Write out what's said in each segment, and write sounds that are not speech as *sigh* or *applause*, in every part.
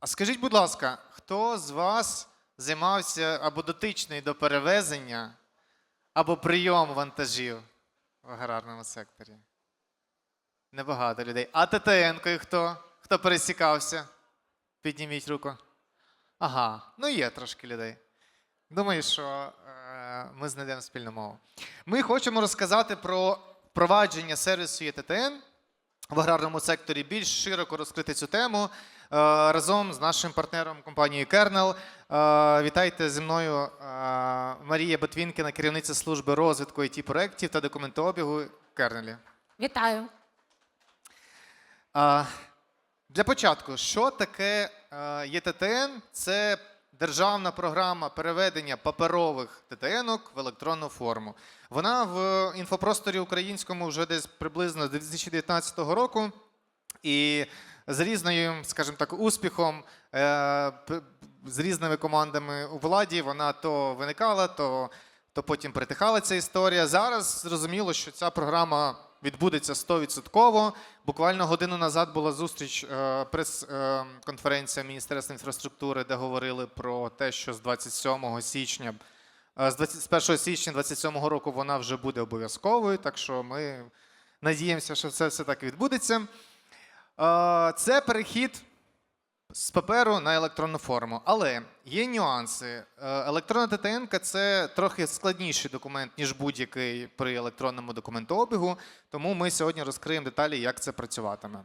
А скажіть, будь ласка, хто з вас займався або дотичний до перевезення, або прийому вантажів в аграрному секторі? Небагато людей. А ТТН-кою хто? Хто пересікався? Підніміть руку. Ага, ну є трошки людей. Думаю, що е, ми знайдемо спільну мову. Ми хочемо розказати про впровадження сервісу ЄТТН в аграрному секторі, більш широко розкрити цю тему разом з нашим партнером компанією Kernel. Е, вітайте зі мною е, Марія Ботвінкіна, керівниця служби розвитку it проєктів та документообігу Kernel. Вітаю. Для початку, що таке е, ЄТТН? Це державна програма переведення паперових ТТН-ок в електронну форму. Вона в інфопросторі українському вже десь приблизно з 2019 року. І з різною, скажімо так, успіхом, е, з різними командами у владі вона то виникала, то, то потім притихала ця історія. Зараз зрозуміло, що ця програма відбудеться 100%. Буквально годину назад була зустріч е, прес-конференція Міністерства інфраструктури, де говорили про те, що з 27 січня, е, з 20 з 1 січня 27 року вона вже буде обов'язковою. Так що ми надіємося, що це все так відбудеться. Це перехід з паперу на електронну форму. Але є нюанси. Е, Електронна ТТН це трохи складніший документ, ніж будь-який при електронному документообігу. Тому ми сьогодні розкриємо деталі, як це працюватиме.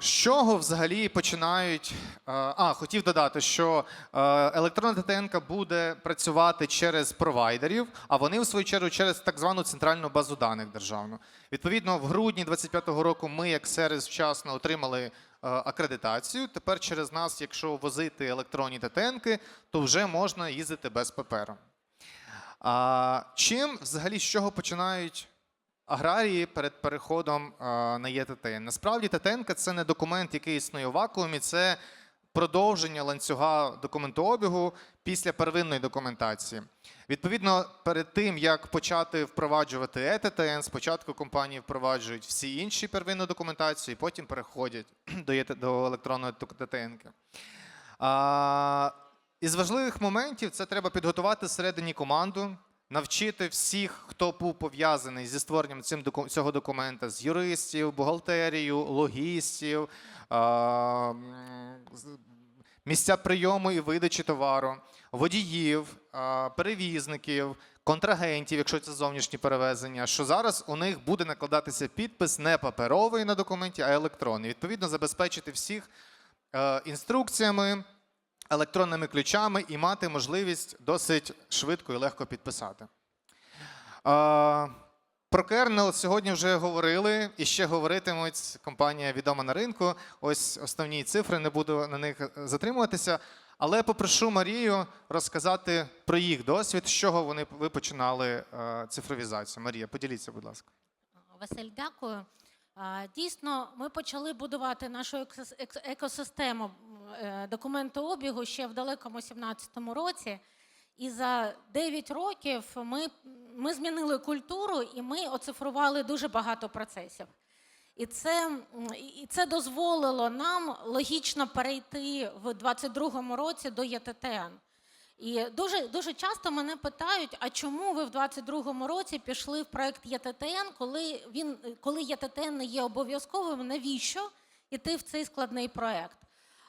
З чого взагалі починають? А, хотів додати, що електронна ТТН буде працювати через провайдерів, а вони, в свою чергу, через так звану центральну базу даних державну. Відповідно, в грудні 2025 року ми, як сервіс, вчасно отримали акредитацію. Тепер через нас, якщо возити електронні ТТНки, то вже можна їздити без паперу. А, чим взагалі з чого починають аграрії перед переходом на ЄТТН? Насправді ТТН це не документ, який існує в вакуумі, це продовження ланцюга документообігу після первинної документації. Відповідно, перед тим як почати впроваджувати ЕТТН, спочатку компанії впроваджують всі інші первинну документацію, і потім переходять *clears throat* до електронної ТТН. Із важливих моментів це треба підготувати всередині команду, навчити всіх, хто був пов'язаний зі створенням цим цього документа, з юристів, бухгалтерію, логістів, місця прийому і видачі товару, водіїв, перевізників, контрагентів, якщо це зовнішні перевезення, що зараз у них буде накладатися підпис не паперовий на документі, а електронний. Відповідно, забезпечити всіх е, інструкціями, електронними ключами і мати можливість досить швидко і легко підписати. Про Kernel сьогодні вже говорили і ще говоритимуть. Компанія відома на ринку. Ось основні цифри, не буду на них затримуватися. Але попрошу Марію розказати про їх досвід, з чого вони ви починали е, цифровізацію. Марія, поділіться, будь ласка. Василь, дякую. Дійсно, ми почали будувати нашу екосистему е, документообігу ще в далекому 17-му році. І за 9 років ми, ми змінили культуру і ми оцифрували дуже багато процесів. І це, і це дозволило нам логічно перейти в 22-му році до ЄТТН. І дуже, дуже часто мене питають, а чому ви в 22-му році пішли в проект ЄТТН, коли, він, коли ЄТТН не є обов'язковим, навіщо йти в цей складний проект?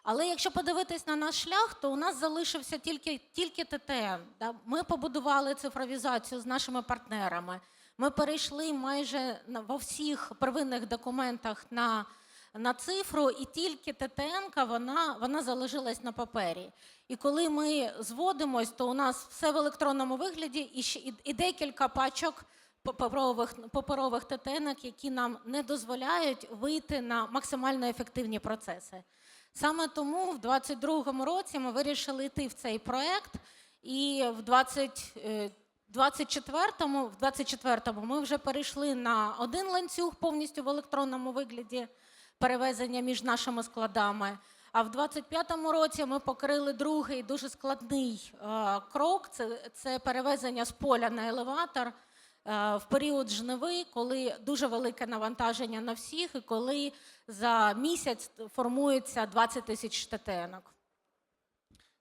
Але якщо подивитись на наш шлях, то у нас залишився тільки, тільки ТТН. Да? Ми побудували цифровізацію з нашими партнерами. Ми перейшли майже во всіх первинних документах на, на цифру, і тільки ТТН вона, вона залишилась на папері. І коли ми зводимось, то у нас все в електронному вигляді і, і, декілька пачок паперових, паперових ТТНок, які нам не дозволяють вийти на максимально ефективні процеси. Саме тому в 22-му році ми вирішили йти в цей проект, і в 20, е, 24-му, в 24-му ми вже перейшли на один ланцюг повністю в електронному вигляді перевезення між нашими складами. А в 25-му році ми покрили другий дуже складний е, крок. Це, це перевезення з поля на елеватор. е, в період жниви, коли дуже велике навантаження на всіх, і коли за місяць формується 20 тисяч ТТНок.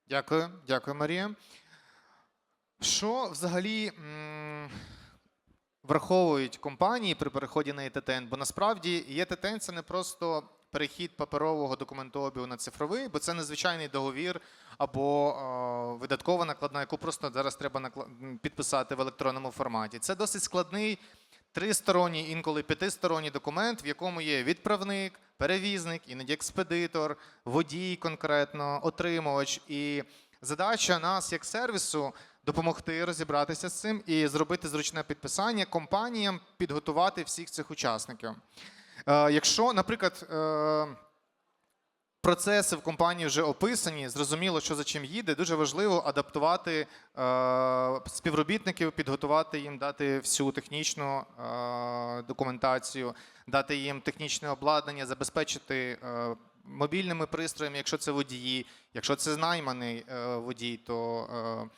Дякую, дякую, Марія. Що взагалі враховують компанії при переході на ЄТТН? Бо насправді ЄТТН це не просто перехід паперового документообігу на цифровий, бо це незвичайний договір або е, видаткова накладна, яку просто зараз треба підписати в електронному форматі. Це досить складний тристоронній, інколи п'ятисторонній документ, в якому є відправник, перевізник, іноді експедитор, водій конкретно, отримувач. І задача нас як сервісу допомогти розібратися з цим і зробити зручне підписання компаніям, підготувати всіх цих учасників. Е, якщо, наприклад, е, процеси в компанії вже описані, зрозуміло, що за чим їде. Дуже важливо адаптувати е, співробітників, підготувати їм, дати всю технічну документацію, дати їм технічне обладнання, забезпечити мобільними пристроями, якщо це водії, якщо це найманий водій, то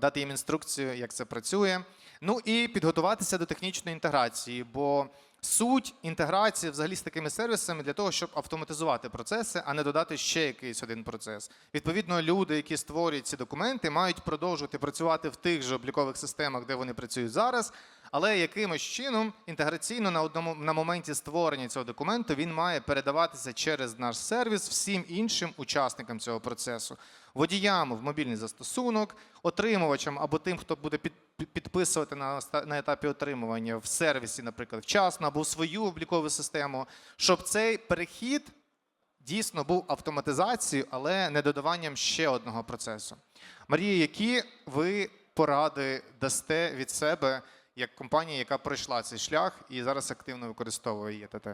дати їм інструкцію, як це працює. Ну і підготуватися до технічної інтеграції, бо суть інтеграції взагалі з такими сервісами для того, щоб автоматизувати процеси, а не додати ще якийсь один процес. Відповідно, люди, які створюють ці документи, мають продовжувати працювати в тих же облікових системах, де вони працюють зараз. Але якимось чином інтеграційно на одному на моменті створення цього документу він має передаватися через наш сервіс всім іншим учасникам цього процесу, водіям в мобільний застосунок, отримувачам або тим, хто буде під, під- підписувати на, на етапі отримування в сервісі, наприклад, вчасно або в свою облікову систему, щоб цей перехід дійсно був автоматизацією, але не додаванням ще одного процесу. Марія, які ви поради дасте від себе як компанія, яка пройшла цей шлях і зараз активно використовує ЄТТ?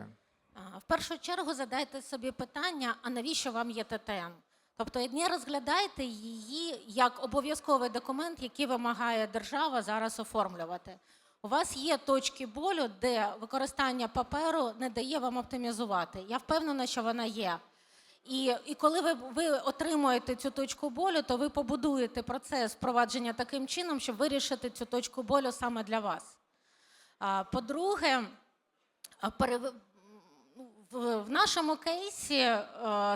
В першу чергу задайте собі питання, а навіщо вам є ТТН? Тобто не розглядайте її як обов'язковий документ, який вимагає держава зараз оформлювати. У вас є точки болю, де використання паперу не дає вам оптимізувати. Я впевнена, що вона є. І, і коли ви, ви отримуєте цю точку болю, то ви побудуєте процес впровадження таким чином, щоб вирішити цю точку болю саме для вас. По-друге, в, нашому кейсі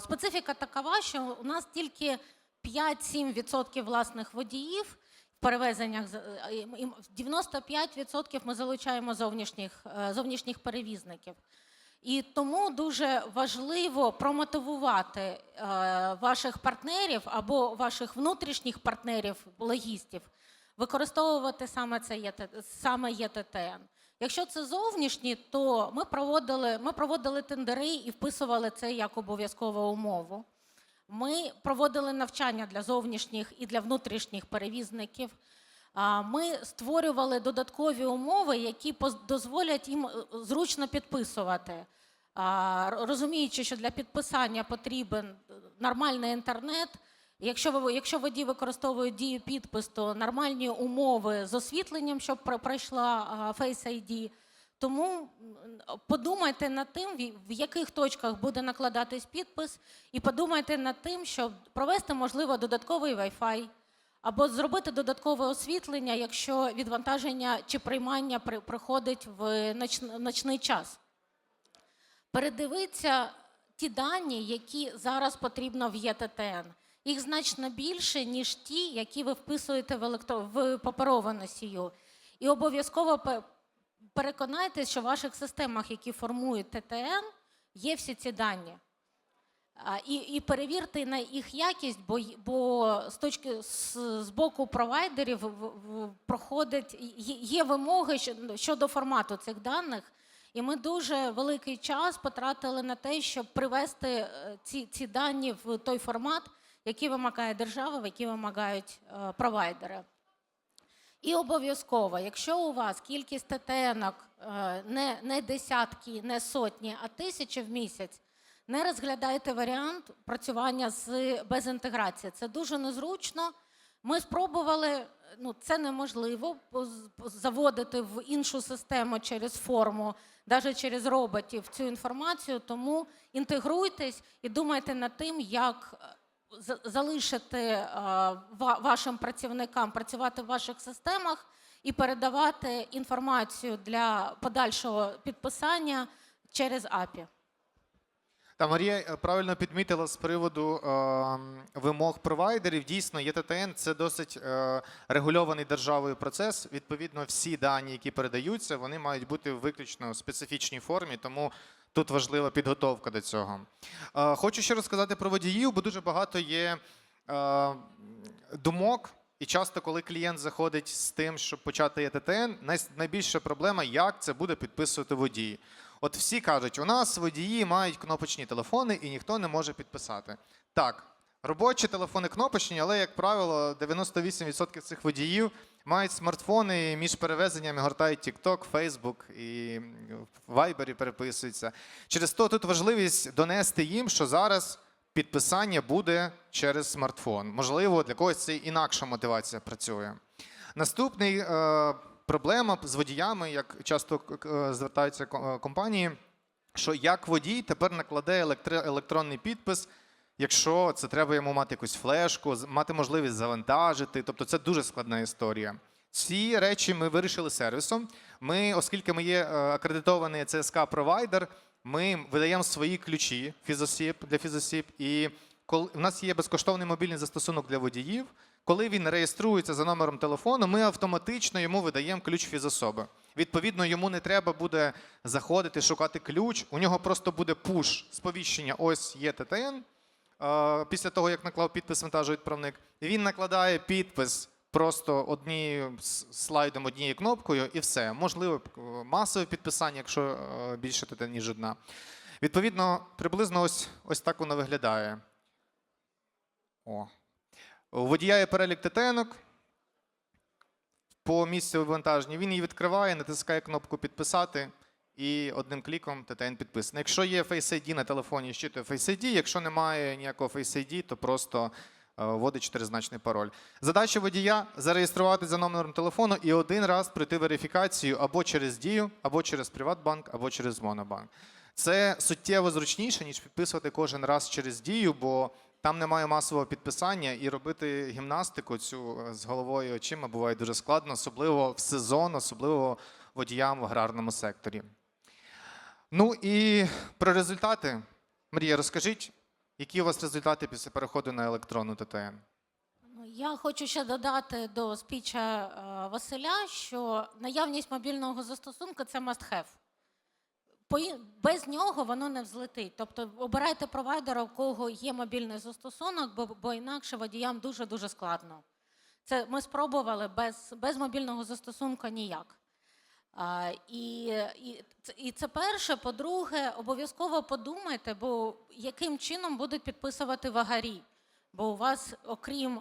специфіка такова, що у нас тільки 5-7% власних водіїв в перевезеннях з- е, і- і 95% ми залучаємо зовнішніх, зовнішніх перевізників. І тому дуже важливо промотивувати е, ваших партнерів або ваших внутрішніх партнерів, логістів, використовувати саме це саме ЄТТН. Якщо це зовнішні, то ми проводили, ми проводили тендери і вписували це як обов'язкову умову. Ми проводили навчання для зовнішніх і для внутрішніх перевізників. Ми створювали додаткові умови, які дозволять їм е, зручно підписувати. Розуміючи, що для підписання потрібен е, нормальний інтернет. Якщо ви якщо водій використовує дію підпис, то нормальні умови з освітленням, щоб про- пройшла Face ID. Тому подумайте над тим, в яких точках буде накладатись підпис, і подумайте над тим, щоб провести, можливо, додатковий Wi-Fi, або зробити додаткове освітлення, якщо відвантаження чи приймання при- приходить в ноч- ночний час. Передивіться ті дані, які зараз потрібно в ЄТТН. Їх значно більше, ніж ті, які ви вписуєте в, електро... в паперову носію. І обов'язково переконайтеся, що в ваших системах, які формують ТТН, є всі ці дані. І, і перевірте на їх якість, бо, бо з точки з, з боку провайдерів проходить є, вимоги щодо, формату цих даних. І ми дуже великий час потратили на те, щоб привести е, ці, ці дані в той формат, який вимагає держава, в який вимагають е, провайдери. І обов'язково, якщо у вас кількість ТТНок е, не, не десятки, не сотні, а тисячі в місяць, не розглядайте варіант працювання з без інтеграції. Це дуже незручно. Ми спробували, ну це неможливо заводити в іншу систему через форму, навіть через роботів цю інформацію. Тому інтегруйтесь і думайте над тим, як е, залишити е, ва- вашим працівникам працювати в ваших системах і передавати інформацію для подальшого підписання через API. Та Марія е, правильно підмітила з приводу е, вимог провайдерів. Дійсно, ЄТТН це досить е, регульований державою процес. Відповідно, всі дані, які передаються, вони мають бути в виключно специфічній формі, тому тут важлива підготовка до цього. Е, хочу ще розказати про водіїв, бо дуже багато є е, думок. І часто, коли клієнт заходить з тим, щоб почати ЄТТН, найбільша проблема, як це буде підписувати водій. От всі кажуть, у нас водії мають кнопочні телефони і ніхто не може підписати. Так, робочі телефони кнопочні, але, як правило, 98% цих водіїв мають смартфони і між перевезеннями гортають TikTok, Facebook і в Viber переписуються. Через то тут важливість донести їм, що зараз підписання буде через смартфон. Можливо, для когось це інакша мотивація працює. Наступний е, проблема з водіями, як часто звертаються компанії, що як водій тепер накладе електронний підпис, якщо це треба йому мати якусь флешку, мати можливість завантажити. Тобто це дуже складна історія. Ці речі ми вирішили сервісом. Ми, оскільки ми є е, акредитований цск провайдер, ми видаємо свої ключі фізосіб для фізосіб. І коли у нас є безкоштовний мобільний застосунок для водіїв. Коли він реєструється за номером телефону, ми автоматично йому видаємо ключ фізособи. Відповідно, йому не треба буде заходити, шукати ключ. У нього просто буде пуш сповіщення. Ось є ТТН. Е, Після того, як наклав підпис вантажовідправник, він накладає підпис просто однією слайдом, однією кнопкою, і все. Можливо, е, масове підписання, якщо е, більше ТТН, ніж одна. Відповідно, приблизно ось, ось так воно виглядає. О. У водія є перелік ТТНок по місцю вивантаження. Він її відкриває, натискає кнопку підписати і одним кліком ТТН підписано. Якщо є Face ID на телефоні, щитує Face ID. Якщо немає ніякого Face ID, то просто е, вводить чотиризначний пароль. Задача водія зареєструвати за номером телефону і один раз пройти верифікацію або через Дію, або через Приватбанк, або через Монобанк. Це суттєво зручніше, ніж підписувати кожен раз через Дію, бо там немає масового підписання, і робити гімнастику цю е, з головою і очима буває дуже складно, особливо в сезон, особливо водіям в аграрному секторі. Ну і про результати. Марія, розкажіть, які у вас результати після переходу на електронну ТТН? Ну, Я хочу ще додати до спіча е, Василя, що наявність мобільного застосунку це must have. Без нього воно не взлетить. Тобто обирайте провайдера, у кого є мобільний застосунок, бо, бо інакше водіям дуже-дуже складно. Це ми спробували без, без мобільного застосунку ніяк. А, і, і, і це перше. По-друге, обов'язково подумайте, бо яким чином будуть підписувати вагарі. Бо у вас, окрім,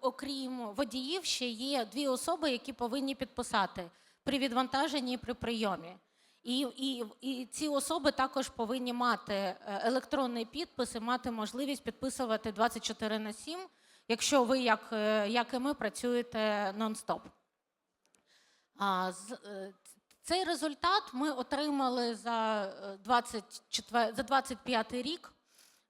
окрім водіїв, ще є дві особи, які повинні підписати при відвантаженні і при прийомі. І, і, і ці особи також повинні мати е, електронний підпис і мати можливість підписувати 24 на 7, якщо ви, як, е, як і ми, працюєте нон-стоп. Е, цей результат ми отримали за е, 24, за 25 рік.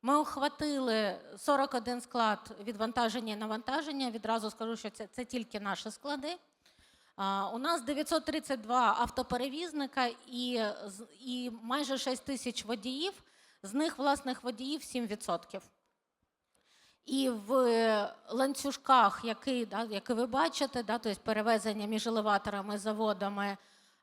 Ми охватили 41 склад відвантаження і навантаження. Відразу скажу, що це, це тільки наші склади. У нас 932 автоперевізника і, і майже 6 тисяч водіїв. З них власних водіїв 7%. І в ланцюжках, який, да, який ви бачите, да, тобто перевезення між елеваторами, заводами,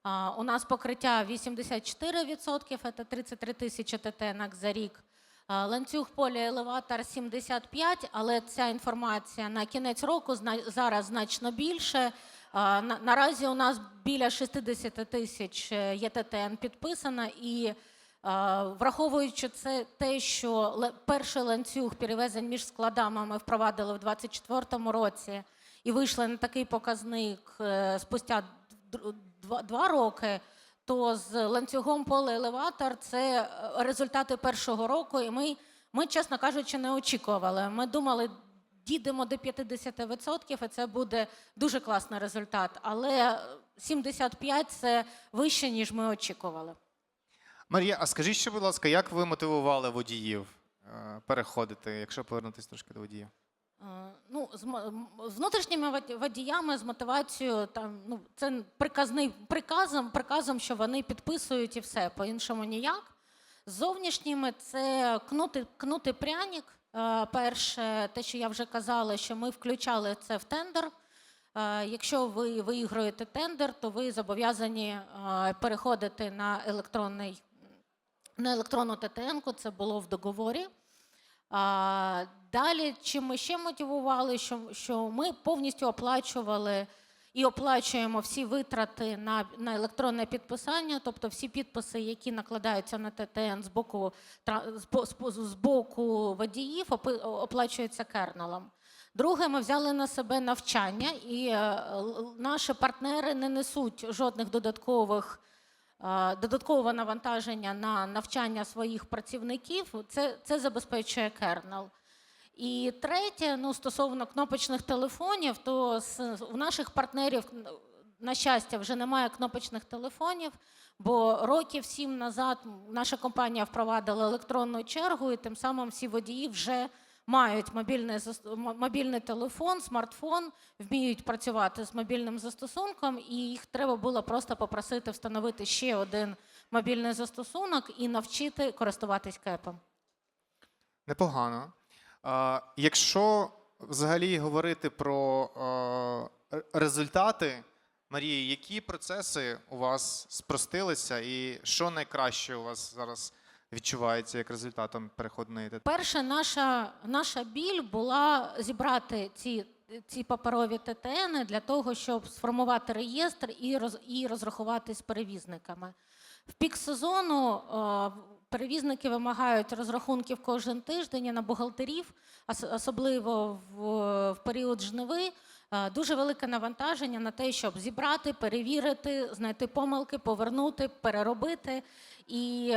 а, у нас покриття 84%, це 33 тисячі ТТНок за рік. Ланцюг поліелеватор 75, але ця інформація на кінець року зараз значно більше. Наразі у нас біля 60 тисяч е, ЄТТН підписано, і враховуючи це те, що перший ланцюг перевезень між складами ми впровадили в 2024 році і вийшли на такий показник е, спустя два, роки, то з ланцюгом полеелеватор це е, результати першого року, і ми, ми, чесно кажучи, не очікували. Ми думали, дійдемо до 50%, і це буде дуже класний результат. Але 75% – це вище, ніж ми очікували. Марія, а скажіть ще, будь ласка, як ви мотивували водіїв е, переходити, якщо повернутися трошки до водіїв? Е, Ну, з внутрішніми водіями з мотивацією, там, ну, це приказний приказом, приказом, що вони підписують і все, по-іншому ніяк. З зовнішніми це кнути, кнути пряник. Е, Перше, те, що я вже казала, що ми включали це в тендер. Е, Якщо ви виіграєте тендер, то ви зобов'язані е, переходити на електронний на електронну ТТН, це було в договорі. Далі, чим ми ще мотивували, що, що ми повністю оплачували і оплачуємо всі витрати на, на електронне підписання, тобто всі підписи, які накладаються на ТТН з боку, з, боку водіїв, оплачуються кернелом. Друге, ми взяли на себе навчання, і е, наші партнери не несуть жодних додаткових е, додаткового навантаження на навчання своїх працівників, це, це забезпечує кернел. І третє, ну, стосовно кнопочних телефонів, то у наших партнерів, на щастя, вже немає кнопочних телефонів, бо років сім назад наша компанія впровадила електронну чергу, і тим самим всі водії вже мають мобільний, мобільний телефон, смартфон, вміють працювати з мобільним застосунком, і їх треба було просто попросити встановити ще один мобільний застосунок і навчити користуватись кепом. Непогано. Якщо взагалі говорити про результати, Марії, які процеси у вас спростилися, і що найкраще у вас зараз відчувається як результатом переходу на ІТ? Перше, наша, наша біль була зібрати ці, ці паперові ТТН для того, щоб сформувати реєстр і, роз, і розрахувати з перевізниками. В пік сезону перевізники вимагають розрахунків кожен тиждень на бухгалтерів, ос- особливо в, період жниви. е, Дуже велике навантаження на те, щоб зібрати, перевірити, знайти помилки, повернути, переробити. І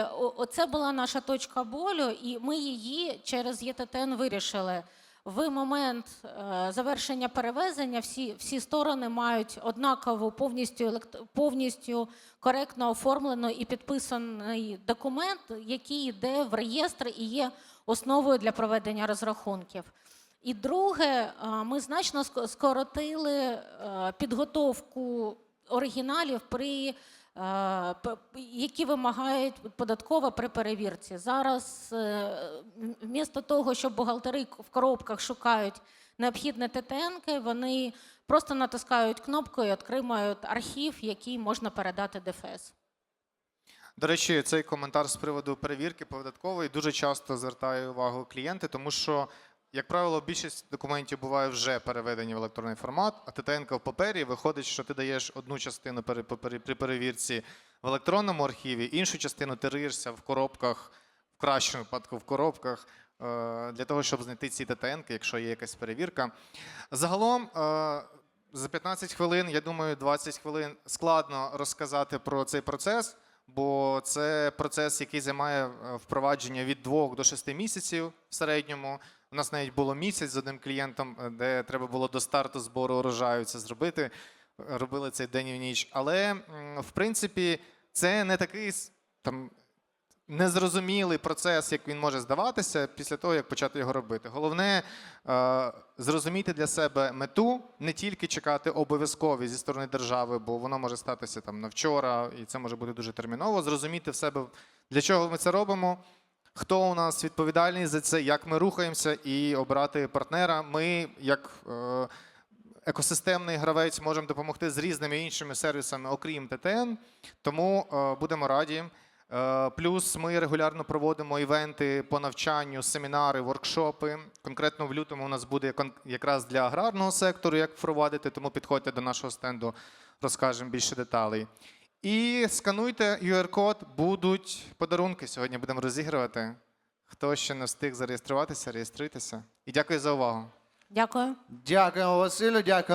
це була наша точка болю, і ми її через ЄТТН вирішили. В момент е, завершення перевезення всі, всі сторони мають однакову повністю, повністю коректно оформлений і підписаний документ, який йде в реєстр і є основою для проведення розрахунків. І друге, е, ми значно скоротили е, підготовку оригіналів при які вимагають податкова при перевірці. Зараз е, вмісто того, щоб бухгалтери в коробках шукають необхідне ТТНки, вони просто натискають кнопку і отримають архів, який можна передати ДФС. До речі, цей коментар з приводу перевірки податкової дуже часто звертає увагу клієнти, тому що, як правило, більшість документів буває вже переведені в електронний формат, а ТТН в папері виходить, що ти даєш одну частину при перевірці в електронному архіві, іншу частину ти риєшся в коробках, в кращому випадку в коробках. е, Для того, щоб знайти ці ТТН, якщо є якась перевірка. Загалом, е, за 15 хвилин, я думаю, 20 хвилин складно розказати про цей процес, бо це процес, який займає е, впровадження від 2 до 6 місяців в середньому. У нас навіть було місяць з одним клієнтом, е, де треба було до старту збору урожаю це зробити. Е, Робили цей день і ніч. Але в принципі це не такий там незрозумілий процес, як він може здаватися після того, як почати його робити. Головне е, зрозуміти для себе мету, не тільки чекати обов'язкові зі сторони держави, бо воно може статися там на вчора, і це може бути дуже терміново. Зрозуміти в себе, для чого ми це робимо. Хто у нас відповідальний за це, як ми рухаємося, і обрати партнера. Ми, як е, екосистемний гравець, можемо допомогти з різними іншими сервісами, окрім ТТН. Тому е, будемо раді. Е, Плюс ми регулярно проводимо івенти по навчанню, семінари, воркшопи. Конкретно в лютому у нас буде якраз для аграрного сектору, як впровадити, тому підходьте до нашого стенду, розкажемо більше деталей. І скануйте QR-код, будуть подарунки. Сьогодні будемо розігрувати. Хто ще не встиг зареєструватися, реєструйтеся. І дякую за увагу. Дякую. Дякуємо, Василю, дякуємо.